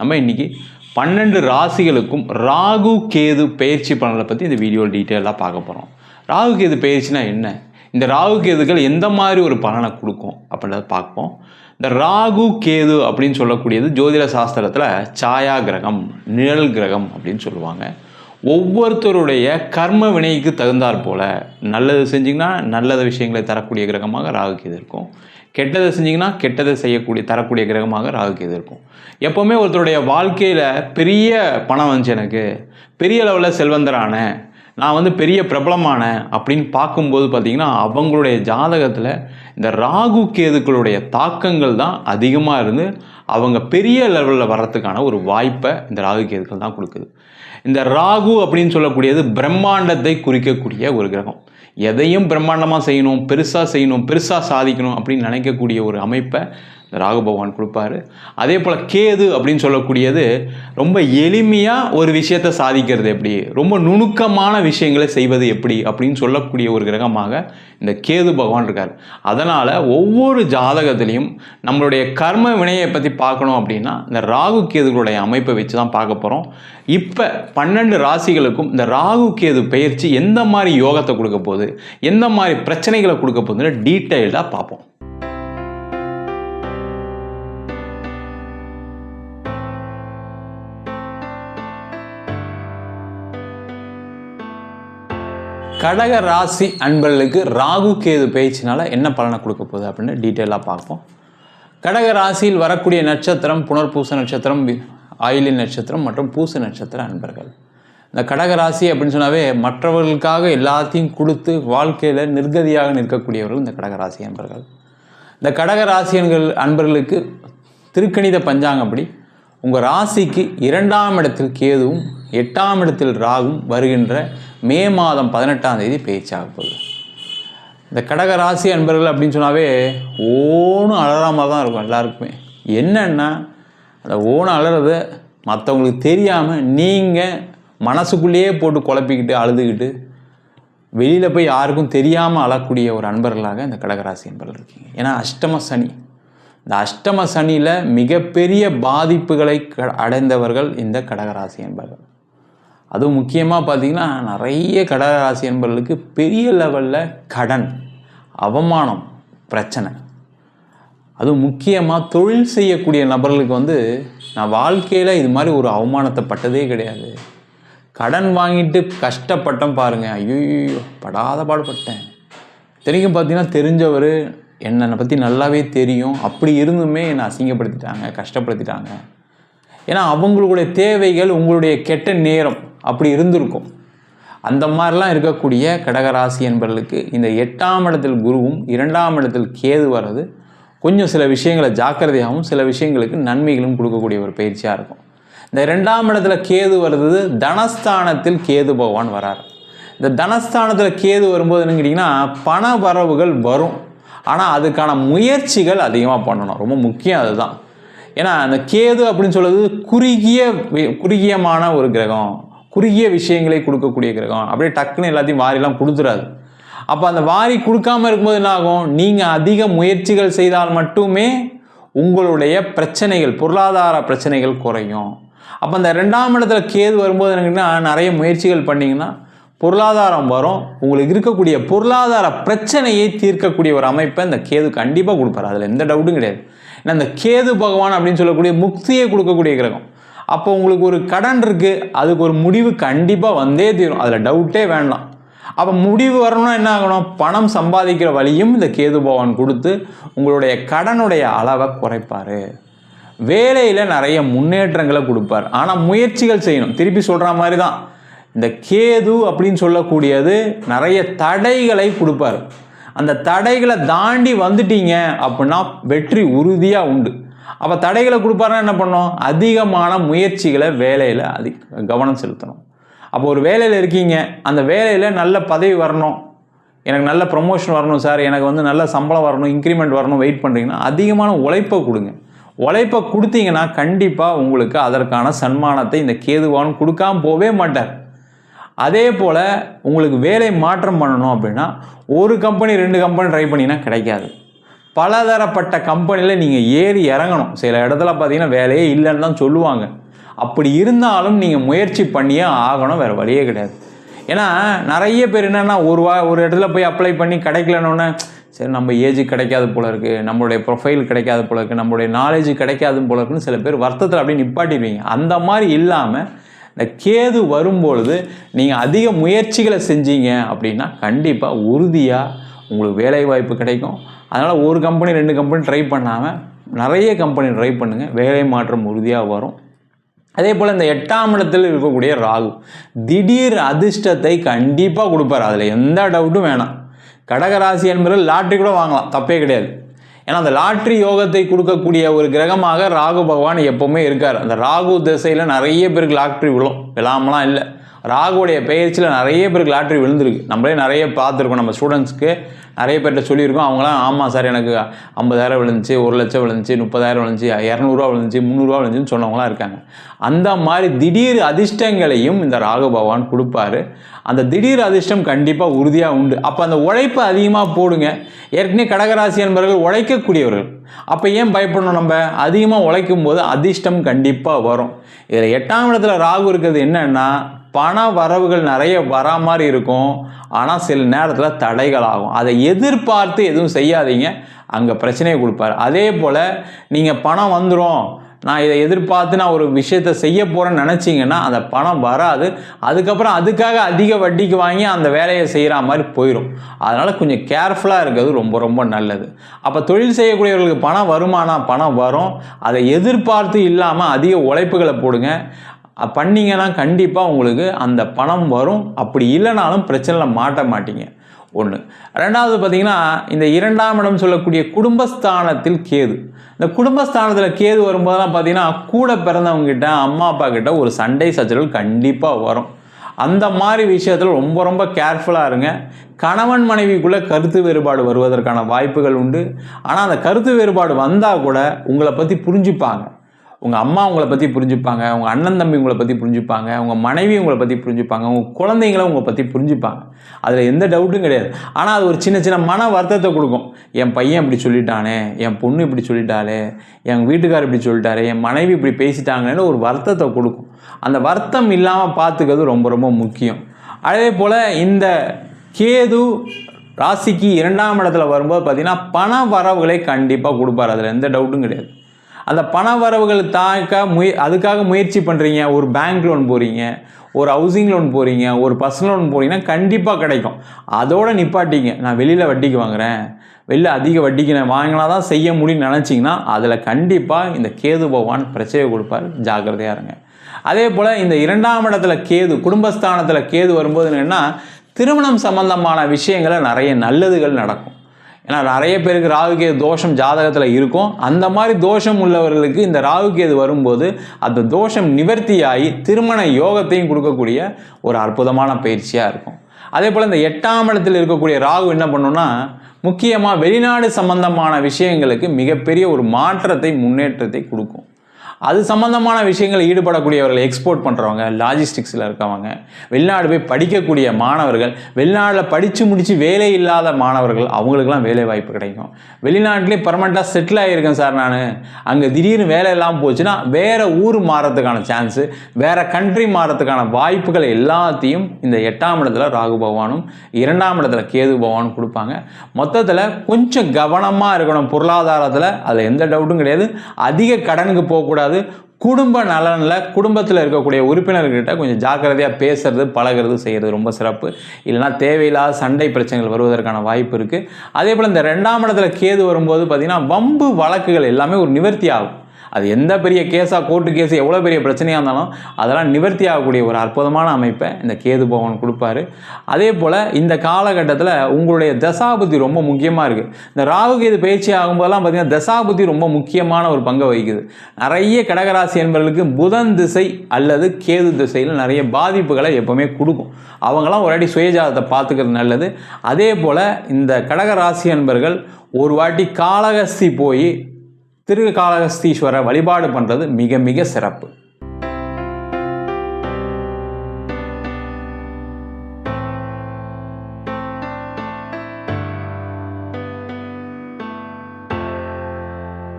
நம்ம இன்றைக்கி பன்னெண்டு ராசிகளுக்கும் ராகு கேது பயிற்சி பலனை பற்றி இந்த வீடியோ டீட்டெயிலாக பார்க்க போகிறோம் ராகு கேது பயிற்சினா என்ன? இந்த ராகு கேதுகள் எந்த மாதிரி ஒரு பலனை கொடுக்கும் அப்படின்றத பார்ப்போம். இந்த ராகு கேது அப்படின்னு சொல்லக்கூடியது ஜோதிட சாஸ்திரத்தில் சாயா கிரகம் நிழல் கிரகம் அப்படின்னு சொல்லுவாங்க. ஒவ்வொருத்தருடைய கர்ம வினைக்கு தகுந்தாற் போல நல்லது செஞ்சிங்கன்னா நல்லத விஷயங்களை தரக்கூடிய கிரகமாக ராகு இருக்கும். கெட்டதை செஞ்சிங்கன்னா கெட்டதை செய்யக்கூடிய தரக்கூடிய கிரகமாக ராகு இருக்கும். எப்போவுமே ஒருத்தருடைய வாழ்க்கையில் பெரிய பணம் வந்துச்சு எனக்கு பெரிய லெவலில் செல்வந்தரான நான் வந்து பெரிய பிரபலமான அப்படின்னு பார்க்கும்போது பார்த்திங்கன்னா அவங்களுடைய ஜாதகத்தில் இந்த ராகு கேதுக்களுடைய தாக்கங்கள் தான் அதிகமாக இருந்து அவங்க பெரிய லெவலில் வர்றதுக்கான ஒரு வாய்ப்பை இந்த ராகு கேதுக்கள் தான் கொடுக்குது. இந்த ராகு அப்படின்னு சொல்லக்கூடியது பிரம்மாண்டத்தை குறிக்கக்கூடிய ஒரு கிரகம். எதையும் பிரம்மாண்டமாக செய்யணும் பெருசாக செய்யணும் பெருசாக சாதிக்கணும் அப்படின்னு நினைக்கக்கூடிய ஒரு அமைப்பை ராகு பகவான் கொடுப்பாரு. அதே போல் கேது அப்படின்னு சொல்லக்கூடியது ரொம்ப எளிமையாக ஒரு விஷயத்தை சாதிக்கிறது எப்படி? ரொம்ப நுணுக்கமான விஷயங்களை செய்வது எப்படி? அப்படின்னு சொல்லக்கூடிய ஒரு கிரகமாக இந்த கேது பகவான் இருக்கார். அதனால் ஒவ்வொரு ஜாதகத்திலையும் நம்மளுடைய கர்ம வினையை பற்றி பார்க்கணும் அப்படின்னா இந்த ராகு கேதுகளுடைய அமைப்பை வச்சு தான் பார்க்க போகிறோம் இப்போ பன்னெண்டு ராசிகளுக்கும் இந்த ராகு கேது பயிற்சி எந்த மாதிரி யோகத்தை கொடுக்க போகுது? எந்த மாதிரி பிரச்சனைகளை கொடுக்க போகுதுன்னு டீட்டெயில்டாக பார்ப்போம். கடக ராசி அன்பர்களுக்கு ராகு கேது பயிற்சினால என்ன பலனை கொடுக்க போகுது அப்படின்னு டீட்டெயிலாக பார்ப்போம். கடக ராசியில் வரக்கூடிய நட்சத்திரம் புனர்பூச நட்சத்திரம் ஆயிலி நட்சத்திரம் மற்றும் பூச நட்சத்திர அன்பர்கள். இந்த கடக ராசி அப்படின்னு சொன்னாவே மற்றவர்களுக்காக எல்லாத்தையும் கொடுத்து வாழ்க்கையில் நிர்கதியாக நிற்கக்கூடியவர்கள் இந்த கடக ராசி அன்பர்கள். இந்த கடக ராசியன்கள் அன்பர்களுக்கு திருக்கணித பஞ்சாங்கப்படி உங்கள் ராசிக்கு இரண்டாம் இடத்தில் கேதுவும் எட்டாம் இடத்தில் ராகும் வருகின்ற மே மாதம் பதினெட்டாம் தேதி பேச்சாக போகுது. இந்த கடக ராசி அன்பர்கள் அப்படின்னு சொன்னாவே ஓணும் அழறாமல் தான் இருக்கும் எல்லாருக்குமே. என்னன்னா அந்த ஓணம் அலறது மற்றவங்களுக்கு தெரியாமல் நீங்கள் மனசுக்குள்ளேயே போட்டு குழப்பிக்கிட்டு அழுதுகிட்டு வெளியில் போய் யாருக்கும் தெரியாமல் அழக்கூடிய ஒரு அன்பர்களாக இந்த கடகராசி அன்பர்கள் இருக்கீங்க. ஏன்னா அஷ்டம சனி. இந்த அஷ்டம சனியில் மிகப்பெரிய பாதிப்புகளை அடைந்தவர்கள் இந்த கடகராசி அன்பர்கள். அதுவும் முக்கியமாக பார்த்தீங்கன்னா நிறைய கடகராசி என்பவர்களுக்கு பெரிய லெவலில் கடன் அவமானம் பிரச்சனை. அதுவும் முக்கியமாக தொழில் செய்யக்கூடிய நபர்களுக்கு வந்து நான் வாழ்க்கையில் இது மாதிரி ஒரு அவமானத்தை பட்டதே கிடையாது. கடன் வாங்கிட்டு கஷ்டப்பட்டேன் பாருங்க. ஐயோ படாத பாடுபட்டேன். இத்தனைக்கும் பார்த்தீங்கன்னா தெரிஞ்சவர் என்னை பற்றி நல்லாவே தெரியும். அப்படி இருந்துமே என்னை அசிங்கப்படுத்திட்டாங்க கஷ்டப்படுத்திட்டாங்க. ஏன்னா அவங்களுடைய தேவைகள் உங்களுடைய கெட்ட நேரம் அப்படி இருந்திருக்கும். அந்த மாதிரிலாம் இருக்கக்கூடிய கடகராசி என்பவர்களுக்கு இந்த எட்டாம் இடத்தில் குருவும் இரண்டாம் இடத்தில் கேது வர்றது கொஞ்சம் சில விஷயங்களை ஜாக்கிரதையாகவும் சில விஷயங்களுக்கு நன்மைகளும் கொடுக்கக்கூடிய ஒரு பயிற்சியாக இருக்கும். இந்த ரெண்டாம் இடத்துல கேது வருது தனஸ்தானத்தில் கேது பகவான் வரார். இந்த தனஸ்தானத்தில் கேது வரும்போது என்னன்னு கேட்டிங்கன்னா பண வரவுகள் வரும். ஆனால் அதுக்கான முயற்சிகள் அதிகமாக பண்ணணும். ரொம்ப முக்கியம் அதுதான். ஏன்னா அந்த கேது அப்படின்னு சொல்கிறது குறுகிய குறுகியமான ஒரு கிரகம். குறுகிய விஷயங்களை கொடுக்கக்கூடிய கிரகம். அப்படியே டக்குன்னு எல்லாத்தையும் வாரிலாம் கொடுத்துறாது. அப்போ அந்த வாரி கொடுக்காம இருக்கும்போது என்ன ஆகும் நீங்கள் அதிக முயற்சிகள் செய்தால் மட்டுமே உங்களுடைய பிரச்சனைகள் பொருளாதார பிரச்சனைகள் குறையும். அப்போ அந்த ரெண்டாம் இடத்துல கேது வரும்போது என்னங்கன்னா நிறைய முயற்சிகள் பண்ணிங்கன்னா பொருளாதாரம் வரும். உங்களுக்கு இருக்கக்கூடிய பொருளாதார பிரச்சனையை தீர்க்கக்கூடிய ஒரு அமைப்பை இந்த கேது கண்டிப்பாக கொடுப்பாரு. அதில் எந்த டவுட்டும் கிடையாது. ஏன்னா இந்த கேது பகவான் அப்படின்னு சொல்லக்கூடிய முக்தியை கொடுக்கக்கூடிய கிரகம். அப்போ உங்களுக்கு ஒரு கடன் இருக்குது அதுக்கு ஒரு முடிவு கண்டிப்பாக வந்தே தீரும். அதில் டவுட்டே வேண்டாம். அப்போ முடிவு வரணும்னா என்ன ஆகணும்? பணம் சம்பாதிக்கிற வழியும் இந்த கேது பகவான் கொடுத்து உங்களுடைய கடனுடைய அளவை குறைப்பார். வேலையில் நிறைய முன்னேற்றங்களை கொடுப்பார். ஆனால் முயற்சிகள் செய்யணும். திருப்பி சொல்கிற மாதிரி தான் இந்த கேது அப்படின்னு சொல்லக்கூடியது நிறைய தடைகளை கொடுப்பார். அந்த தடைகளை தாண்டி வந்துட்டீங்க அப்படின்னா வெற்றி உறுதியாக உண்டு. அப்போ தடைகளை கொடுப்பாருன்னா என்ன பண்ணணும் அதிகமான முயற்சிகளை வேலையில் அதி கவனம் செலுத்தணும். அப்போ ஒரு வேலையில் இருக்கீங்க. அந்த வேலையில் நல்ல பதவி வரணும். எனக்கு நல்ல ப்ரொமோஷன் வரணும் சார் எனக்கு வந்து நல்ல சம்பளம் வரணும். இன்க்ரிமெண்ட் வரணும். வெயிட் பண்ணுறீங்கன்னா அதிகமான உழைப்பை கொடுங்க. உழைப்பை கொடுத்தீங்கன்னா கண்டிப்பாக உங்களுக்கு அதற்கான சன்மானத்தை இந்த கேதுவான் கொடுக்காம போவே மாட்டார். அதே போல் உங்களுக்கு வேலை மாற்றம் பண்ணணும் அப்படின்னா ஒரு கம்பெனி ரெண்டு கம்பெனி ட்ரை பண்ணினா கிடைக்காது. பலதரப்பட்ட கம்பெனியில் நீங்கள் ஏறி இறங்கணும். சில இடத்துல பார்த்தீங்கன்னா வேலையே இல்லைன்னு தான் சொல்லுவாங்க. அப்படி இருந்தாலும் நீங்கள் முயற்சி பண்ணியே ஆகணும் வேறு வழியே கிடையாது. ஏன்னா நிறைய பேர் என்னென்னா ஒரு வா ஒரு இடத்துல போய் அப்ளை பண்ணி கிடைக்கலன்னொன்னே சரி நம்ம ஏஜ் கிடைக்காது போல இருக்குது நம்மளுடைய ப்ரொஃபைல் கிடைக்காது போல இருக்குது நம்மளுடைய நாலேஜ் கிடைக்காது போல இருக்குன்னு சில பேர் வருத்தத்தில் அப்படியே நிப்பாட்டிடுவீங்க. அந்த மாதிரி இல்லாமல் இந்த கேது வரும்பொழுது நீங்கள் அதிக முயற்சிகளை செஞ்சீங்க அப்படின்னா கண்டிப்பாக உறுதியாக உங்களுக்கு வேலைவாய்ப்பு கிடைக்கும். அதனால் ஒரு கம்பெனி ரெண்டு கம்பெனி ட்ரை பண்ணாமல் நிறைய கம்பெனி ட்ரை பண்ணுங்கள் வேலை மாற்றம் உறுதியாக வரும். அதே போல் இந்த எட்டாம் இடத்தில் இருக்கக்கூடிய ராகு திடீர் அதிர்ஷ்டத்தை கண்டிப்பாக கொடுப்பார். அதில் எந்த டவுட்டும் வேணாம். கடகராசி என்பது லாட்ரி கூட வாங்கலாம். தப்பே கிடையாது. ஏன்னா அந்த லாட்ரி யோகத்தை கொடுக்கக்கூடிய ஒரு கிரகமாக ராகு பகவான் எப்போவுமே இருக்கார். அந்த ராகு திசையில் நிறைய பேருக்கு லாட்ரி விழும். விழாமலாம் இல்லை. ராகுடைய பயிற்சியில் நிறைய பேருக்கு லாட்ரி விழுந்திருக்கு. நம்மளே நிறைய பார்த்துருக்கோம். நம்ம ஸ்டூடெண்ட்ஸ்க்கு நிறைய பேர்கிட்ட சொல்லியிருக்கோம். அவங்களாம் ஆமாம் சார் எனக்கு ஐம்பதாயிரம் விழுந்துச்சு ஒரு லட்சம் விழுந்துச்சு முப்பதாயிரம் விழுந்துச்சு இரநூறுவா விழுந்துச்சு முந்நூறுரூவா விழுந்துச்சுன்னு சொன்னவங்களாம் இருக்காங்க. அந்த மாதிரி திடீர் அதிர்ஷ்டங்களையும் இந்த ராகு பகவான் கொடுப்பாரு. அந்த திடீர் அதிர்ஷ்டம் கண்டிப்பாக உறுதியாக உண்டு. அப்போ அந்த உழைப்பு அதிகமாக போடுங்க. ஏற்கனவே கடகராசி என்பவர்கள் உழைக்கக்கூடியவர்கள். அப்போ ஏன் பயப்படணும் நம்ம? அதிகமாக உழைக்கும் போது அதிர்ஷ்டம் கண்டிப்பாக வரும். இதில் எட்டாம் இடத்துல ராகு இருக்கிறது என்னன்னா பண வரவுகள் நிறைய வரா மாதிரி இருக்கும். ஆனால் சில நேரத்தில் தடைகள் ஆகும். அதை எதிர்பார்த்து எதுவும் செய்யாதீங்க. அங்கே பிரச்சனையை கொடுப்பாரு. அதே போல் நீங்கள் பணம் வந்துடும் நான் இதை எதிர்பார்த்து நான் ஒரு விஷயத்த செய்ய போகிறேன்னு நினச்சிங்கன்னா அந்த பணம் வராது. அதுக்கப்புறம் அதுக்காக அதிக வட்டிக்கு வாங்கி அந்த வேலையை செய்கிற மாதிரி போயிடும் அதனால் கொஞ்சம் கேர்ஃபுல்லாக இருக்கிறது ரொம்ப ரொம்ப நல்லது. அப்போ தொழில் செய்யக்கூடியவர்களுக்கு பணம் வருமானா பணம் வரும். அதை எதிர்பார்த்து இல்லாமல் அதிக உழைப்புகளை போடுங்க. பண்ணிங்கன்னா கண்டிப்பாக உங்களுக்கு அந்த பணம் வரும். அப்படி இல்லைனாலும் பிரச்சனையில் மாட்ட மாட்டீங்க. ஒன்று ரெண்டாவது பார்த்தீங்கன்னா இந்த இரண்டாம் இடம் சொல்லக்கூடிய குடும்பஸ்தானத்தில் கேது. இந்த குடும்பஸ்தானத்தில் கேது வரும்போதெல்லாம் பார்த்தீங்கன்னா கூட பிறந்தவங்ககிட்ட அம்மா அப்பா கிட்ட ஒரு சண்டை சச்சரவு கண்டிப்பாக வரும். அந்த மாதிரி விஷயத்தில் ரொம்ப ரொம்ப கேர்ஃபுல்லாக இருங்க. கணவன் மனைவிக்குள்ளே கருத்து வேறுபாடு வருவதற்கான வாய்ப்புகள் உண்டு. ஆனால் அந்த கருத்து வேறுபாடு வந்தால் கூட உங்களை பற்றி புரிஞ்சுப்பாங்க. உங்கள் அம்மா உங்களை பற்றி புரிஞ்சுப்பாங்க உங்கள் அண்ணன் தம்பி உங்களை பற்றி புரிஞ்சுப்பாங்க உங்கள் மனைவி உங்களை பற்றி புரிஞ்சுப்பாங்க உங்கள் குழந்தைங்களும் உங்களை பற்றி புரிஞ்சுப்பாங்க. அதில் எந்த டவுட்டும் கிடையாது. ஆனால் அது ஒரு சின்ன சின்ன மன வருத்தத்தை கொடுக்கும். என் பையன் இப்படி சொல்லிட்டானே என் பொண்ணு இப்படி சொல்லிட்டாலே என் வீட்டுக்கார் இப்படி சொல்லிட்டாரு என் மனைவி இப்படி பேசிட்டாங்கன்னு ஒரு வருத்தத்தை கொடுக்கும். அந்த வருத்தம் இல்லாமல் பார்த்துக்கிறது ரொம்ப ரொம்ப முக்கியம். அதே போல் இந்த கேது ராசிக்கு இரண்டாம் இடத்துல வரும்போது பார்த்திங்கன்னா பண வரவுகளை கண்டிப்பாக கொடுப்பார். அதில் எந்த டவுட்டும் கிடையாது. அந்த பண வரவுகள் தாக்க முய அதுக்காக முயற்சி பண்ணுறீங்க ஒரு பேங்க் லோன் போகிறீங்க ஒரு ஹவுசிங் லோன் போகிறீங்க ஒரு பர்சனல் லோன் போகிறீங்கன்னா கண்டிப்பாக கிடைக்கும். அதோடு நிப்பாட்டிங்க. நான் வெளியில் வட்டிக்கு வாங்குகிறேன் வெளில அதிக வட்டிக்கு நான் வாங்கினா தான் செய்ய முடியும்னு நினச்சிங்கன்னா அதில் கண்டிப்பாக இந்த கேது பகவான் பிரச்சனையை கொடுப்பார். ஜாக்கிரதையாக இருங்க. அதே போல் இந்த இரண்டாம் இடத்துல கேது குடும்பஸ்தானத்தில் கேது வரும்போது என்னென்னா திருமணம் சம்பந்தமான விஷயங்களை நிறைய நல்லதுகள் நடக்கும். ஏன்னா நிறைய பேருக்கு ராகுகேது தோஷம் ஜாதகத்தில் இருக்கும். அந்த மாதிரி தோஷம் உள்ளவர்களுக்கு இந்த ராகுகேது வரும்போது அந்த தோஷம் நிவர்த்தியாகி திருமண யோகத்தையும் கொடுக்கக்கூடிய ஒரு அற்புதமான பயிற்சியாக இருக்கும். அதே போல் இந்த எட்டாம் இடத்தில் இருக்கக்கூடிய ராகு என்ன பண்ணுன்னா முக்கியமாக வெளிநாடு சம்பந்தமான விஷயங்களுக்கு மிகப்பெரிய ஒரு மாற்றத்தை முன்னேற்றத்தை கொடுக்கும். அது சம்மந்தமான விஷயங்கள் ஈடுபடக்கூடியவர்கள் எக்ஸ்போர்ட் பண்ணுறவங்க லாஜிஸ்டிக்ஸில் இருக்கவங்க வெளிநாடு போய் படிக்கக்கூடிய மாணவர்கள் வெளிநாட்டில் படித்து முடித்து வேலை இல்லாத மாணவர்கள் அவங்களுக்குலாம் வேலை வாய்ப்பு கிடைக்கும். வெளிநாட்டிலே பர்மனெண்ட்டாக செட்டில் ஆகியிருக்கேன் சார் நான். அங்கே திடீர்னு வேலை இல்லாமல் போச்சுன்னா வேறு ஊர் மாறத்துக்கான சான்ஸு வேறு கண்ட்ரி மாறத்துக்கான வாய்ப்புகள் எல்லாத்தையும் இந்த எட்டாம் இடத்துல ராகு பகவானும் இரண்டாம் இடத்துல கேது பகவானும் கொடுப்பாங்க. மொத்தத்தில் கொஞ்சம் கவனமாக இருக்கணும். பொருளாதாரத்தில் அதில் எந்த டவுட்டும் கிடையாது. அதிக கடனுக்கு போகக்கூடாது. அதாவது குடும்ப நலனில் குடும்பத்தில் இருக்கக்கூடிய உறுப்பினர்கிட்ட கொஞ்சம் ஜாக்கிரதையாக பேசுறது பழகிறது செய்கிறது ரொம்ப சிறப்பு. இல்லைனா தேவையில்லாத சண்டை பிரச்சனைகள் வருவதற்கான வாய்ப்பு இருக்குது அதே போல் இந்த ரெண்டாம் இடத்துல கேது வரும்போது பார்த்திங்கன்னா வம்பு வழக்குகள் எல்லாமே ஒரு நிவர்த்தி ஆகும். அது எந்த பெரிய கேஸாக கோர்ட்டு கேஸ் எவ்வளோ பெரிய பிரச்சனையாக இருந்தாலும் அதெல்லாம் நிவர்த்தி ஆகக்கூடிய ஒரு அற்புதமான அமைப்பை இந்த கேது பவன் கொடுப்பாரு. அதே போல் இந்த காலகட்டத்தில் உங்களுடைய தசாபுத்தி ரொம்ப முக்கியமாக இருக்குது இந்த ராகு கேது பயிற்சி ஆகும்போதெல்லாம் பார்த்திங்கன்னா தசாபுத்தி ரொம்ப முக்கியமான ஒரு பங்கை வகிக்குது. நிறைய கடகராசி என்பவர்களுக்கு புதன் திசை அல்லது கேது திசையில் நிறைய பாதிப்புகளை எப்போவுமே கொடுக்கும். அவங்களாம் ஒரு அடி சுயஜாதத்தை பார்த்துக்கிறது நல்லது. அதே போல் இந்த கடகராசி என்பர்கள் ஒரு வாட்டி காளகஸ்தி போய் திருக்காளகஸ்தீஸ்வரர் வழிபாடு பண்ணுறது மிக மிக சிறப்பு.